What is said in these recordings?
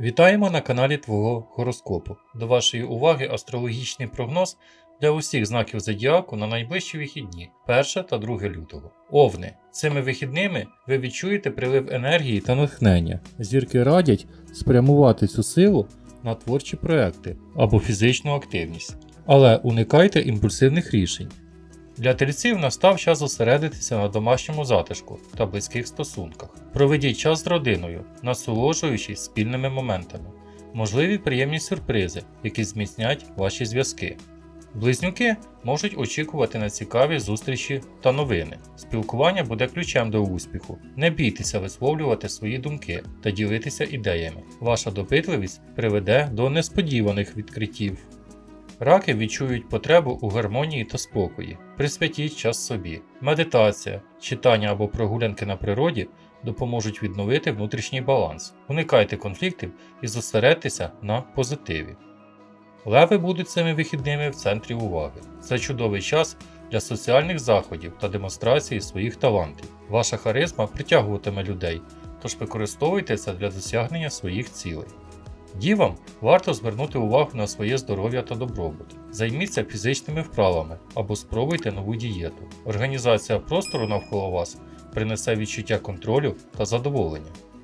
Вітаємо на каналі Твого гороскопу. До вашої уваги астрологічний прогноз для усіх знаків зодіаку на найближчі вихідні 1 та 2 лютого. Овни. Цими вихідними ви відчуєте прилив енергії та натхнення. Зірки радять спрямувати цю силу на творчі проекти або фізичну активність. Але уникайте імпульсивних рішень. Для тельців настав час зосередитися на домашньому затишку та близьких стосунках. Проведіть час з родиною, насолоджуючись спільними моментами. Можливі приємні сюрпризи, які зміцнять ваші зв'язки. Близнюки можуть очікувати на цікаві зустрічі та новини. Спілкування буде ключем до успіху. Не бійтеся висловлювати свої думки та ділитися ідеями. Ваша допитливість приведе до несподіваних відкриттів. Раки відчують потребу у гармонії та спокої. Присвятіть час собі. Медитація, читання або прогулянки на природі допоможуть відновити внутрішній баланс. Уникайте конфліктів і зосередьтеся на позитиві. Леви будуть цими вихідними в центрі уваги. Це чудовий час для соціальних заходів та демонстрації своїх талантів. Ваша харизма притягуватиме людей, тож використовуйте це для досягнення своїх цілей. Дівам варто звернути увагу на своє здоров'я та добробут. Займіться фізичними вправами або спробуйте нову дієту. Організація простору навколо вас принесе відчуття контролю та задоволення.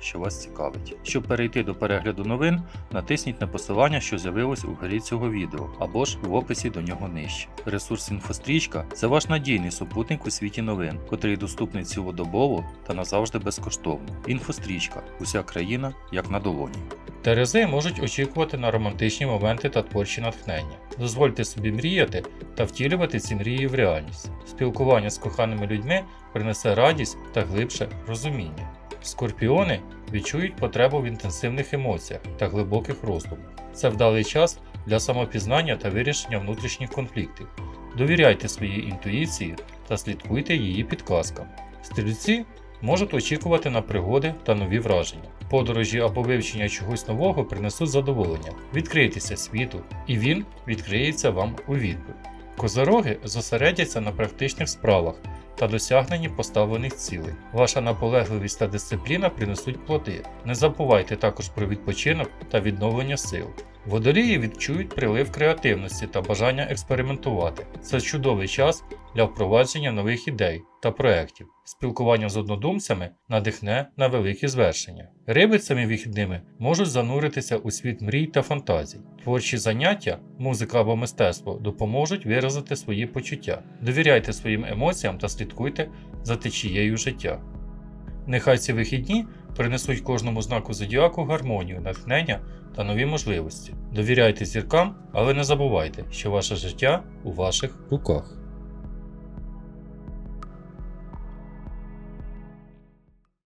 що вас цікавить. Щоб перейти до перегляду новин, натисніть на посилання, що з'явилось у горі цього відео, або ж в описі до нього нижче. Ресурс інфострічка це ваш надійний супутник у світі новин, котрий доступний цілодобово та назавжди безкоштовно. Інфострічка уся країна як на долоні. Терези можуть очікувати на романтичні моменти та творчі натхнення. Дозвольте собі мріяти та втілювати ці мрії в реальність. Спілкування з коханими людьми принесе радість та глибше розуміння. Скорпіони відчують потребу в інтенсивних емоціях та глибоких роздумах. Це вдалий час для самопізнання та вирішення внутрішніх конфліктів. Довіряйте своїй інтуїції та слідкуйте її підказкам. Стрільці можуть очікувати на пригоди та нові враження. Подорожі або вивчення чогось нового принесуть задоволення. Відкрийтеся світу, і він відкриється вам у відповідь. Козороги зосередяться на практичних справах та досягненні поставлених цілей. Ваша наполегливість та дисципліна принесуть плоди. Не забувайте також про відпочинок та відновлення сил. Водолії відчують прилив креативності та бажання експериментувати. Це чудовий час для впровадження нових ідей та проєктів. Спілкування з однодумцями надихне на великі звершення. Риби цими вихідними можуть зануритися у світ мрій та фантазій. Творчі заняття, музика або мистецтво допоможуть виразити свої почуття. Довіряйте своїм емоціям та слідкуйте за течією життя. Нехай ці вихідні принесуть кожному знаку зодіаку гармонію, натхнення та нові можливості. Довіряйте зіркам, але не забувайте, що ваше життя у ваших руках.